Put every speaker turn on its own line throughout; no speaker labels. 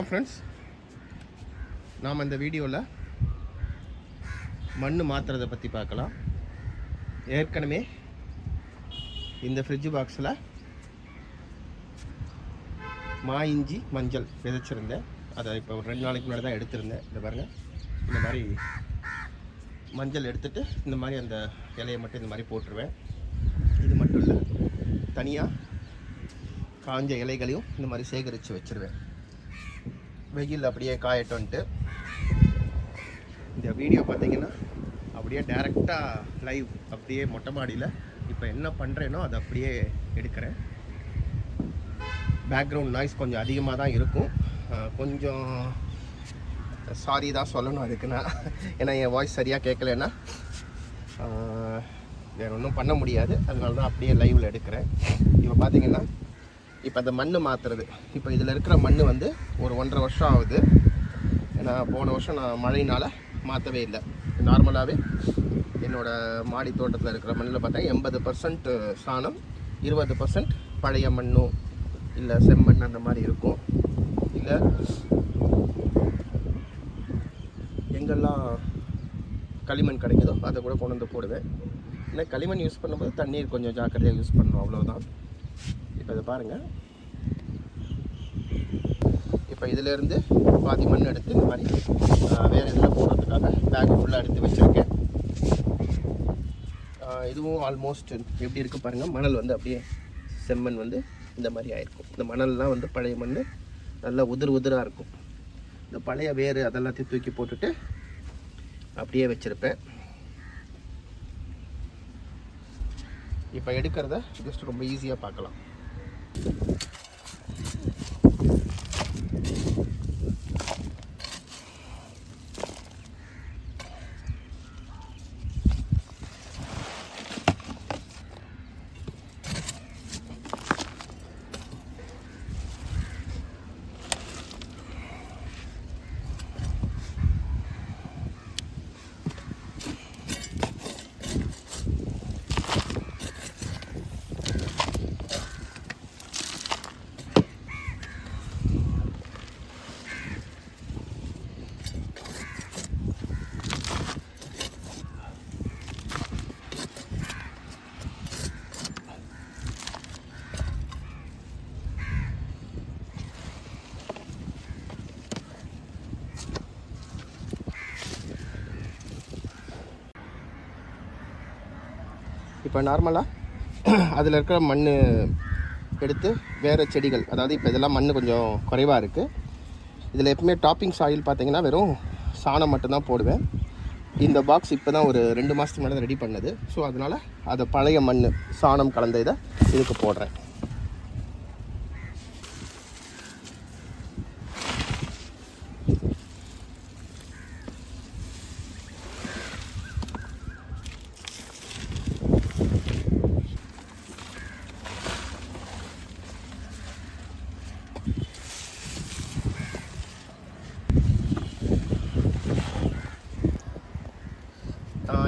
வணக்கம் ஃப்ரெண்ட்ஸ் நாம் இந்த வீடியோவில் மண் மாற்றுறதை பற்றி பார்க்கலாம். ஏற்கனவே இந்த ஃப்ரிட்ஜ் பாக்ஸில் மா இஞ்சி மஞ்சள் விதைச்சிருந்தேன். அதை இப்போ ஒரு ரெண்டு நாளைக்கு முன்னாடி தான் எடுத்திருந்தேன். இந்த பாருங்கள் இந்த மாதிரி மஞ்சள் எடுத்துட்டு இந்த மாதிரி அந்த இலையை மட்டும் இந்த மாதிரி போட்டுருவேன். இது மட்டும் இல்லை தனியாக காஞ்ச இலைகளையும் இந்த மாதிரி சேகரித்து வச்சிருவேன். வெயில் அப்படியே காயட்டோன்ட்டு இந்த வீடியோ பார்த்தீங்கன்னா அப்படியே டைரெக்டாக லைவ் அப்படியே மொட்டை மாடியில். இப்போ என்ன பண்ணுறேனோ அதை அப்படியே எடுக்கிறேன். பேக்ரவுண்ட் நாய்ஸ் கொஞ்சம் அதிகமாக தான் இருக்கும். கொஞ்சம் சாரி தான் சொல்லணும் அதுக்கு நான் ஏன்னா என் வாய்ஸ் சரியாக கேட்கலன்னா வேறு வேற ஒன்றும் பண்ண முடியாது. அதனால தான் அப்படியே லைவில் எடுக்கிறேன். இப்போ பார்த்தீங்கன்னா இப்போ அந்த மண் மாற்றுறது இப்போ இதில் இருக்கிற மண் வந்து ஒரு ஒன்றரை வருஷம் ஆகுது. ஏன்னா போன வருஷம் நான் மழையினால் மாற்றவே இல்லை. நார்மலாகவே என்னோடய மாடி தோட்டத்தில் இருக்கிற மண்ணில் பார்த்தா எண்பது பர்சன்ட் சாணம் இருபது பர்சன்ட் பழைய மண்ணும் இல்லை செம்மண் அந்த மாதிரி இருக்கும். இல்லை எங்கெல்லாம் களிமண் கிடைக்குதோ அதை கூட கொண்டு வந்து போடுவேன். ஏன்னா களிமண் யூஸ் பண்ணும்போது தண்ணீர் கொஞ்சம் ஜாக்கிரதையாக யூஸ் பண்ணணும் அவ்வளோதான் இப்போ இதை பாருங்கள் இப்போ இதிலேருந்து பாதி மண் எடுத்து இந்த மாதிரி வேறு இதில் போடுறதுக்காக பேக் ஃபுல்லாக எடுத்து வச்சுருக்கேன். இதுவும் ஆல்மோஸ்ட் எப்படி இருக்குது பாருங்கள் மணல் வந்து அப்படியே செம்மண் வந்து இந்த மாதிரி ஆயிருக்கும். இந்த மணல்லாம் வந்து பழைய மண் நல்லா உதிர் உதிராக இருக்கும். இந்த பழைய வேர் அதெல்லாத்தையும் தூக்கி போட்டுட்டு அப்படியே வச்சுருப்பேன். இப்போ எடுக்கிறத ஜஸ்ட் ரொம்ப ஈஸியாக பார்க்கலாம். இப்போ நார்மலாக அதில் இருக்கிற மண் எடுத்து வேறு செடிகள் அதாவது இப்போ இதெல்லாம் மண் கொஞ்சம் குறைவாக இருக்குது இதில் எப்பவுமே டாப்பிங் சாயில் பார்த்தீங்கன்னா வெறும் சாணம் மட்டும்தான் போடுவேன். இந்த பாக்ஸ் இப்போ தான் ஒரு ரெண்டு மாதத்துக்கு மேலே ரெடி பண்ணது. ஸோ அதனால் அதை பழைய மண் சாணம் கலந்த இதை இதுக்கு போடுறேன்.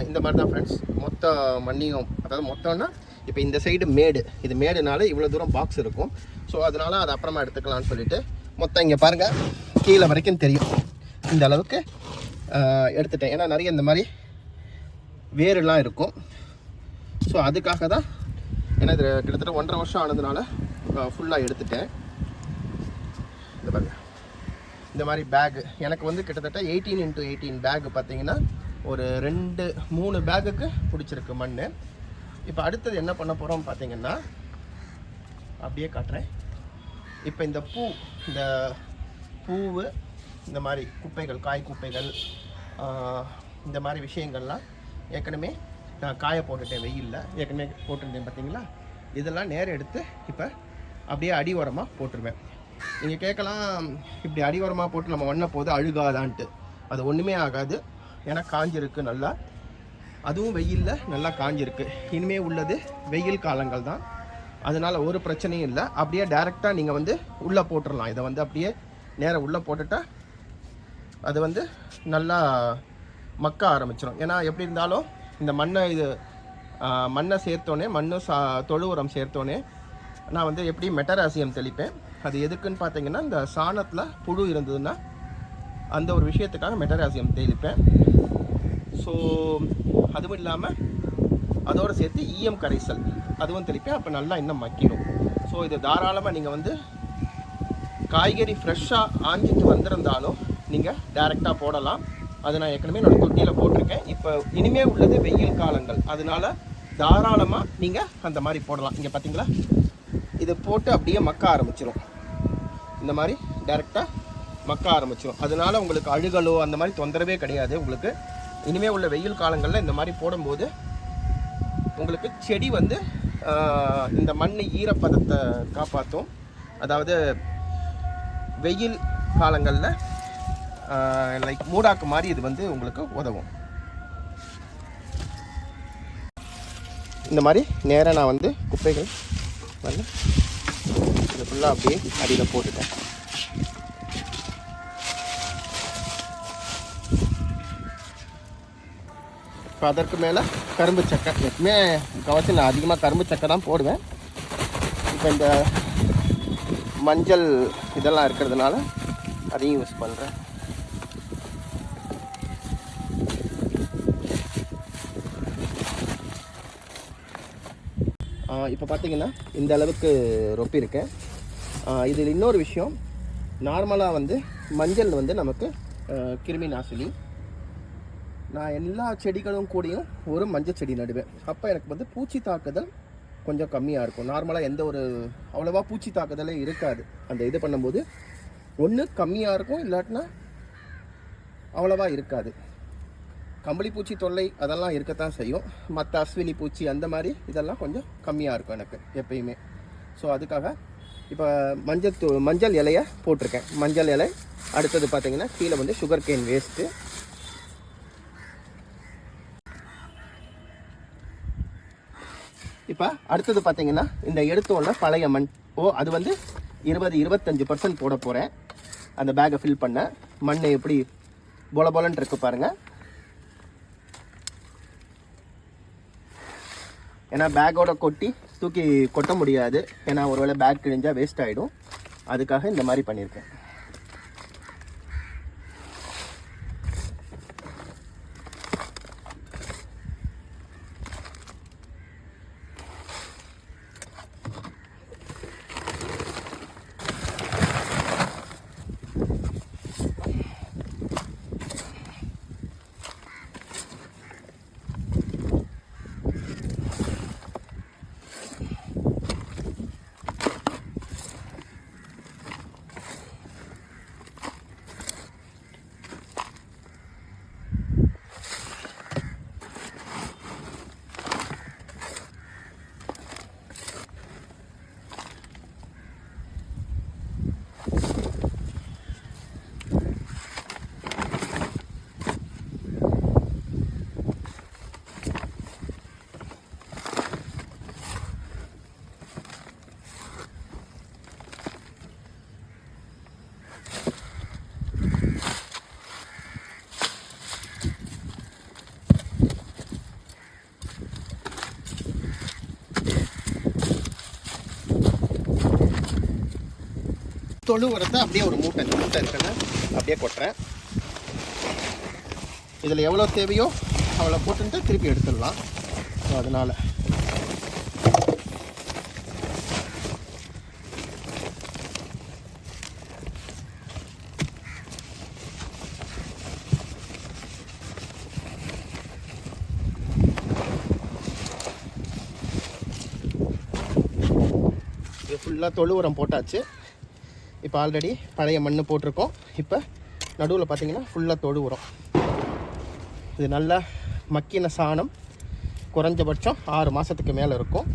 இந்த மாதிரி தான் ஃப்ரெண்ட்ஸ் மொத்த மண்ணியும் அதாவது மொத்தம்னா இப்போ இந்த சைடு மேடு. இது மேடுனால இவ்வளோ தூரம் பாக்ஸ் இருக்கும். ஸோ அதனால் அதை அப்புறமா எடுத்துக்கலாம்னு சொல்லிட்டு மொத்தம் இங்கே பாருங்கள் கீழே வரைக்கும் தெரியும். இந்த அளவுக்கு எடுத்துட்டேன். ஏன்னா நிறைய இந்த மாதிரி வேரெல்லாம் இருக்கும். ஸோ அதுக்காக தான் ஏன்னா இது கிட்டத்தட்ட ஒன்றரை வருஷம் ஆனதுனால ஃபுல்லாக எடுத்துட்டேன். இந்த பாருங்கள் இந்த மாதிரி பேக் எனக்கு வந்து கிட்டத்தட்ட எயிட்டீன் இன்ட்டு எயிட்டீன் பேக் பார்த்தீங்கன்னா ஒரு ரெண்டு மூணு பேக்குக்கு பிடிச்சிருக்கு மண் இப்போ அடுத்தது என்ன பண்ண போகிறோம் பார்த்தீங்கன்னா அப்படியே காட்டுறேன். இப்போ இந்த பூ இந்த பூவு இந்த மாதிரி குப்பைகள் காய் குப்பைகள் இந்த மாதிரி விஷயங்கள்லாம் ஏற்கனவே நான் காய போட்டுட்டேன் வெயிலில். ஏற்கனவே போட்டிருந்தேன் பார்த்தீங்களா இதெல்லாம் நேரம் எடுத்து இப்போ அப்படியே அடி உரமாக போட்டுருவேன். நீங்கள் கேட்கலாம் இப்படி அடி உரமாக போட்டு நம்ம மண்ணை போது அழுகாதான்ட்டு. அது ஒன்றுமே ஆகாது. ஏன்னா காஞ்சிருக்கு நல்லா. அதுவும் வெயிலில் நல்லா காஞ்சிருக்கு. இனிமே உள்ளது வெயில் காலங்கள் தான். அதனால் ஒரு பிரச்சனையும் இல்லை. அப்படியே டைரெக்டாக நீங்கள் வந்து உள்ளே போட்டுடலாம் இதை வந்து அப்படியே நேராக உள்ளே போட்டுட்டால் அது வந்து நல்லா மக்க ஆரம்பிச்சிடும் ஏன்னா எப்படி இருந்தாலும் இந்த மண்ணை இது மண்ணை சேர்த்தோன்னே மண்ணு சா தொழு உரம் சேர்த்தோன்னே நான் வந்து எப்படி மெட்டராசியம் தெளிப்பேன்? அது எதுக்குன்னு பார்த்தீங்கன்னா இந்த சாணத்தில் புழு இருந்ததுன்னா அந்த ஒரு விஷயத்துக்காக மெட்டராசியம் தெளிப்பேன். ஸோ அதுவும் இல்லாமல் அதோடு சேர்த்து ஈயம் கரைசல். அதுவும் தெளிப்பேன் அப்போ நல்லா இன்னும் மக்கிடும் ஸோ இது தாராளமாக நீங்கள் வந்து காய்கறி ஃப்ரெஷ்ஷாக ஆஞ்சிட்டு வந்திருந்தாலும் நீங்கள் டைரெக்டாக போடலாம். அது நான் ஏற்கனவே என்னோடய தொட்டியில் போட்டிருக்கேன். இப்போ இனிமே உள்ளது வெயில் காலங்கள். அதனால தாராளமாக நீங்கள் அந்த மாதிரி போடலாம். இங்கே பார்த்தீங்களா இதை போட்டு அப்படியே மக்க ஆரம்பிச்சிடும் இந்த மாதிரி டைரெக்டாக மக்க ஆரம்பிச்சிடும் அதனால உங்களுக்கு அழுகலோ அந்த மாதிரி தொந்தரவே கிடையாது. உங்களுக்கு இனிமேல் உள்ள வெயில் காலங்களில் இந்த மாதிரி போடும்போது உங்களுக்கு செடி வந்து இந்த மண் ஈரப்பதத்தை காப்பாற்றும் அதாவது வெயில் காலங்களில் லைக் மூடாக்கு மாதிரி இது வந்து உங்களுக்கு உதவும். இந்த மாதிரி நேராக நான் வந்து குப்பைகள் வந்து இது ஃபுல்லாக அப்படியே அடியில் போட்டுட்டேன். இப்போ அதற்கு மேலே கரும்பு சக்கை. எப்பவுமே கவசம் நான் அதிகமாக கரும்பு சக்கை தான் போடுவேன். இப்போ இந்த மஞ்சள் இதெல்லாம் இருக்கிறதுனால அதையும் யூஸ் பண்ணுறேன் இப்போ பார்த்தீங்கன்னா இந்த அளவுக்கு ரொப்பியிருக்கேன் இருக்கேன். இதில் இன்னொரு விஷயம் நார்மலாக வந்து மஞ்சள் வந்து நமக்கு கிருமி நாசினி நான் எல்லா செடிகளும் கூடயும் ஒரு மஞ்சள் செடி நடுவேன். அப்போ எனக்கு வந்து பூச்சி தாக்குதல் கொஞ்சம் கம்மியாக இருக்கும். நார்மலாக எந்த ஒரு அவ்வளோவா பூச்சி தாக்குதலே இருக்காது. அந்த இது பண்ணும்போது ஒன்று கம்மியாக இருக்கும் இல்லாட்டினா அவ்வளோவா இருக்காது. கம்பளி பூச்சி தொல்லை அதெல்லாம் இருக்கத்தான் செய்யும். மற்ற அஸ்வினி பூச்சி அந்த மாதிரி இதெல்லாம் கொஞ்சம் கம்மியாக இருக்கும் எனக்கு எப்பயுமே. ஸோ அதுக்காக இப்போ மஞ்சள் தூ மஞ்சள் இலையை போட்டிருக்கேன். மஞ்சள் இலை அடுத்தது பார்த்திங்கன்னா கீழே வந்து சுகர் கேன் வேஸ்ட்டு இப்போ அடுத்தது பார்த்தீங்கன்னா இந்த எடுத்தோடனே பழைய மண். ஓ அது வந்து இருபது இருபத்தஞ்சி பர்சன்ட் போட போகிறேன் அந்த பேக்கை ஃபில் பண்ண. மண் எப்படி பொல பொலன்னு இருக்கு பாருங்கள் ஏன்னா பேக்கோட கொட்டி தூக்கி கொட்ட முடியாது. ஏன்னா ஒருவேளை பேக் கிழிஞ்சால் வேஸ்ட் ஆகிடும் அதுக்காக இந்த மாதிரி பண்ணியிருக்கேன். தொழு உரத்தை அப்படியே ஒரு மூட்டை இந்த மூட்டை இருக்குன்னு அப்படியே கொட்டுறேன். இதில் எவ்வளோ தேவையோ அவ்வளோ போட்டுட்டு திருப்பி எடுத்துடலாம். ஸோ அதனால். இது ஃபுல்லாக தொழு உரம் போட்டாச்சு. இப்போ ஆல்ரெடி பழைய மண் போட்டிருக்கோம். இப்போ நடுவில் பார்த்திங்கன்னா ஃபுல்லாக தொழு உரம். இது நல்லா மக்கின சாணம் குறைஞ்சபட்சம் ஆறு மாதத்துக்கு மேலே இருக்கும்.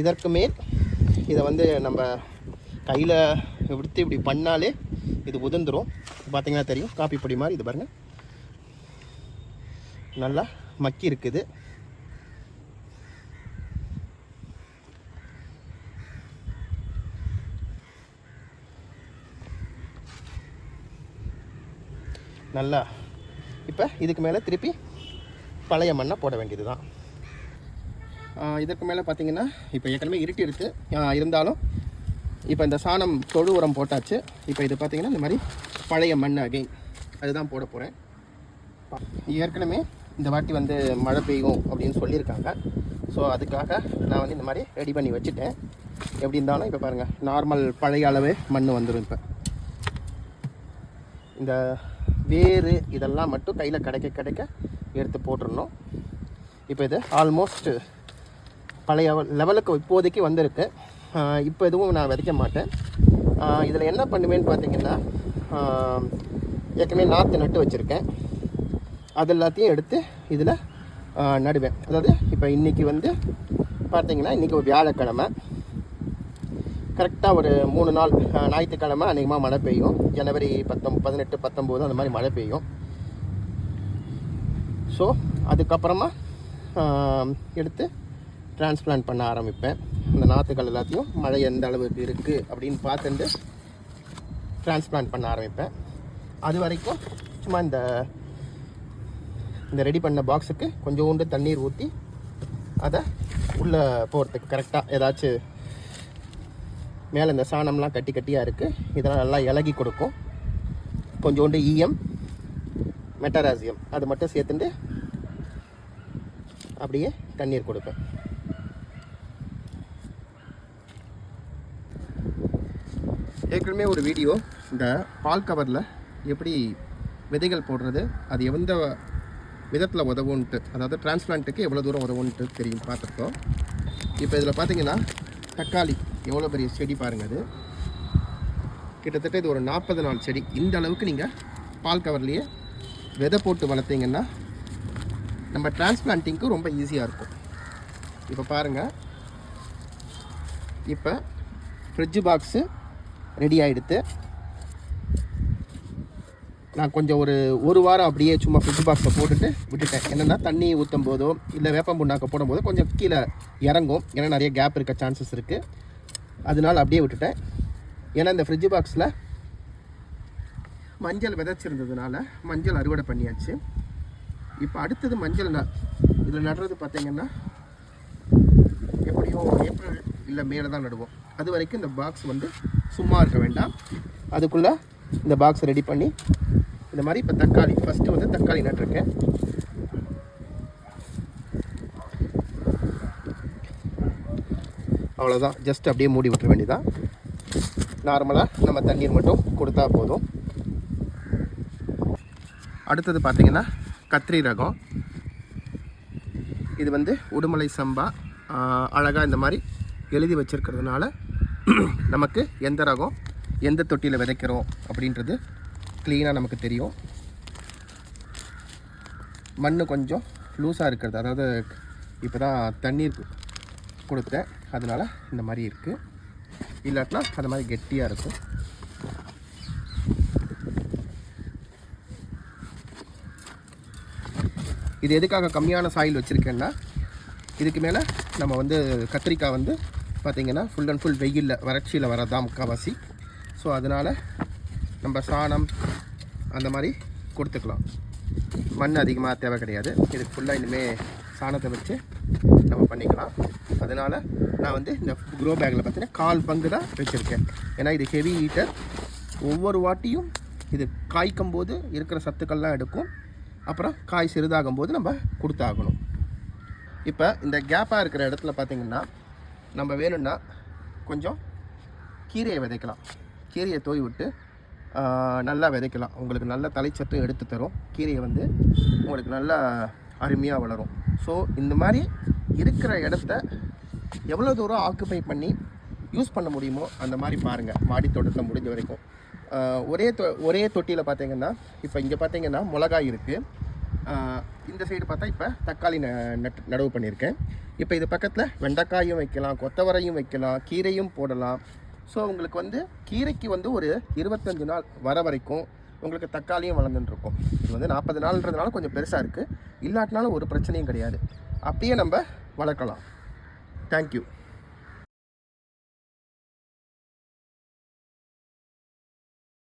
இதற்கு மேல் இதை வந்து நம்ம கையில் விடுத்து இப்படி பண்ணாலே இது உதிர்ந்துரும். பார்த்திங்கன்னா தெரியும். காப்பி பொடி மாதிரி இது பாருங்கள் நல்லா மக்கி இருக்குது நல்லா. இப்போ இதுக்கு மேலே திருப்பி பழைய மண்ணை போட வேண்டியது தான் இதுக்கு மேலே பார்த்திங்கன்னா இப்போ ஏற்கனவே இருட்டி இருக்குது இருந்தாலும் இப்போ இந்த சாணம் தொழு உரம் போட்டாச்சு. இப்போ இது பார்த்திங்கன்னா இந்த மாதிரி பழைய மண் அகெயின் அதுதான் போட போகிறேன் ஏற்கனவே இந்த வாட்டி வந்து மழை பெய்யும் அப்படின்னு சொல்லியிருக்காங்க. ஸோ அதுக்காக நான் வந்து இந்த மாதிரி ரெடி பண்ணி வச்சுட்டேன். எப்படி இருந்தாலும் இப்போ பாருங்கள் நார்மல் பழைய அளவே மண் வந்துடும் இப்போ. இந்த வேர் இதெல்லாம் மட்டும் கையில் கிடைக்க கிடைக்க எடுத்து போட்டுடணும். இப்போ இது ஆல்மோஸ்ட் பழைய லெவலுக்கு இப்போதைக்கு வந்திருக்கு. இப்போ எதுவும் நான் விதைக்க மாட்டேன். இதில் என்ன பண்ணுவேன்னு பார்த்தீங்கன்னா ஏற்கனவே நாற்று நட்டு வச்சுருக்கேன். அது எல்லாத்தையும் எடுத்து இதில் நடுவேன். அதாவது இப்போ இன்றைக்கி வந்து பார்த்தீங்கன்னா இன்றைக்கி ஒரு வியாழக்கிழமை. கரெக்டாக ஒரு மூணு நாள் ஞாயிற்றுக்கிழமை அநேகமாக மழை பெய்யும். ஜனவரி பத்தொம் பதினெட்டு பத்தொம்போது அந்த மாதிரி மழை பெய்யும். ஸோ அதுக்கப்புறமா எடுத்து டிரான்ஸ்பிளான்ட் பண்ண ஆரம்பிப்பேன். அந்த நாற்றுகள் எல்லாத்தையும் மழை எந்த அளவுக்கு இருக்குது அப்படின்னு பார்த்துட்டு டிரான்ஸ்பிளான்ட் பண்ண ஆரம்பிப்பேன். அது வரைக்கும் சும்மா இந்த இந்த ரெடி பண்ண பாக்ஸுக்கு கொஞ்சோண்டு தண்ணீர் ஊற்றி அதை உள்ளே போகிறதுக்கு கரெக்டாக ஏதாச்சும் மேலே இந்த சாணம்லாம் கட்டி கட்டியாக இருக்குது. இதெல்லாம் நல்லா இலகி கொடுக்கும். கொஞ்சோண்டு ஈயம் மெட்டராசியம் அது மட்டும் சேர்த்துட்டு அப்படியே தண்ணீர் கொடுப்பேன். ஏற்கனவே ஒரு வீடியோ இந்த பால் கவரில் எப்படி விதைகள் போடுறது அது எந்த விதத்தில் உதவுன்ட்டு அதாவது டிரான்ஸ்பிளான்ட்டுக்கு எவ்வளோ தூரம் உதவுன்ட்டு தெரியும் பார்த்துருக்கோம். இப்போ இதில் பார்த்தீங்கன்னா தக்காளி எவ்வளோ பெரிய செடி பாருங்கள் அது. கிட்டத்தட்ட இது ஒரு நாற்பது நாள் செடி. இந்த அளவுக்கு நீங்கள் பால் கவர்லேயே விதை போட்டு வளர்த்தீங்கன்னா நம்ம டிரான்ஸ்பிளான்ட்டிங்க்கு ரொம்ப ஈஸியாக இருக்கும். இப்போ பாருங்கள் இப்போ ஃப்ரிட்ஜ் பாக்ஸு ரெடி ஆகிடுத்து நான் கொஞ்சம் ஒரு ஒரு வாரம் அப்படியே சும்மா ஃப்ரிட்ஜ் பாக்ஸை போட்டுட்டு விட்டுட்டேன். என்னென்னா தண்ணி ஊற்றும் போதோ இல்லை வேப்பம் புண்ணாக்க போடும்போதோ கொஞ்சம் கீழே இறங்கும். ஏன்னா நிறைய கேப் இருக்க சான்சஸ் இருக்குது அதனால் அப்படியே விட்டுட்டேன். ஏன்னா இந்த ஃப்ரிட்ஜ் பாக்ஸில் மஞ்சள் விதைச்சிருந்ததுனால மஞ்சள் அறுவடை பண்ணியாச்சு. இப்போ அடுத்தது மஞ்சள் ந இதில் நடுறது பார்த்தீங்கன்னா எப்படியும் ஏப்ரல் இல்லை மேலே தான் நடுவோம். அது வரைக்கும் இந்த பாக்ஸ் வந்து சும்மா இருக்க வேண்டாம். அதுக்குள்ளே இந்த பாக்ஸ் ரெடி பண்ணி இந்த மாதிரி இப்போ தக்காளி ஃபஸ்ட்டு வந்து தக்காளி நட்டிருக்கேன். அவ்வளோதான் ஜஸ்ட் அப்படியே மூடி விட்டுற வேண்டியதான் நார்மலாக நம்ம தண்ணீர் மட்டும் கொடுத்தா போதும். அடுத்தது பார்த்திங்கன்னா கத்திரி ரகம். இது வந்து உடுமலை சம்பா. அழகாக இந்த மாதிரி எழுதி வச்சுருக்கிறதுனால நமக்கு எந்த ரகம் எந்த தொட்டியில் விதைக்கிறோம் அப்படின்றது க்ளீனாக நமக்கு தெரியும். மண் கொஞ்சம் லூஸாக இருக்கிறது. அதாவது இப்போ தான் தண்ணீர் கொடுத்தேன் அதனால் இந்த மாதிரி இருக்குது இல்லாட்டினா அந்த மாதிரி கெட்டியாக இருக்கும். இது எதுக்காக கம்மியான சாயில் வச்சுருக்கேன்னா இதுக்கு மேலே நம்ம வந்து கத்திரிக்காய் வந்து பார்த்திங்கன்னா ஃபுல் அண்ட் ஃபுல் வெயிலில் வறட்சியில் வரதான் முக்கால்வாசி. ஸோ அதனால் நம்ம சாணம் அந்த மாதிரி கொடுத்துக்கலாம். மண் அதிகமாக தேவை கிடையாது. இதுக்கு ஃபுல்லாக இனிமேல் சாணத்தை வச்சு நம்ம பண்ணிக்கலாம். அதனால் நான் வந்து இந்த க்ரோ பேக்கில் பார்த்தீங்கன்னா கால் பங்கு தான் வச்சுருக்கேன். ஏன்னா இது ஹெவி ஹீட்டர் ஒவ்வொரு வாட்டியும் இது காய்க்கும் போது இருக்கிற சத்துக்கள்லாம் எடுக்கும். அப்புறம் காய் சிறிதாகும் போது நம்ம கொடுத்தாகணும். இப்போ இந்த கேப்பாக இருக்கிற இடத்துல பார்த்தீங்கன்னா நம்ம வேணும்னா கொஞ்சம் கீரையை விதைக்கலாம். கீரையை தோய் விட்டு நல்லா விதைக்கலாம். உங்களுக்கு நல்ல தலைச்சத்தும் எடுத்து தரும். கீரையை வந்து உங்களுக்கு நல்லா அருமையாக வளரும். ஸோ இந்த மாதிரி இருக்கிற இடத்த எவ்வளோ தூரம் ஆக்குப்பை பண்ணி யூஸ் பண்ண முடியுமோ அந்த மாதிரி பாருங்கள் மாடி தோட்டத்தில் முடிஞ்ச வரைக்கும். ஒரே தொ ஒரே தொட்டியில் பார்த்தீங்கன்னா இப்போ இங்கே பார்த்தீங்கன்னா மிளகாய் இருக்குது இந்த சைடு பார்த்தா இப்போ தக்காளி ந நட் நடவு பண்ணியிருக்கேன் இப்போ இது பக்கத்தில் வெண்டைக்காயும் வைக்கலாம் கொத்தவரையும் வைக்கலாம் கீரையும் போடலாம். ஸோ உங்களுக்கு வந்து கீரைக்கு வந்து ஒரு இருபத்தஞ்சு நாள் வர வரைக்கும் உங்களுக்கு தக்காளியும் வளர்ந்துட்டுருக்கும். இது வந்து நாற்பது நாள்ன்றதுனால கொஞ்சம் பெருசாக இருக்குது இல்லாட்டினாலும் ஒரு பிரச்சனையும் கிடையாது. அப்படியே நம்ம வளர்க்கலாம். താങ്ക്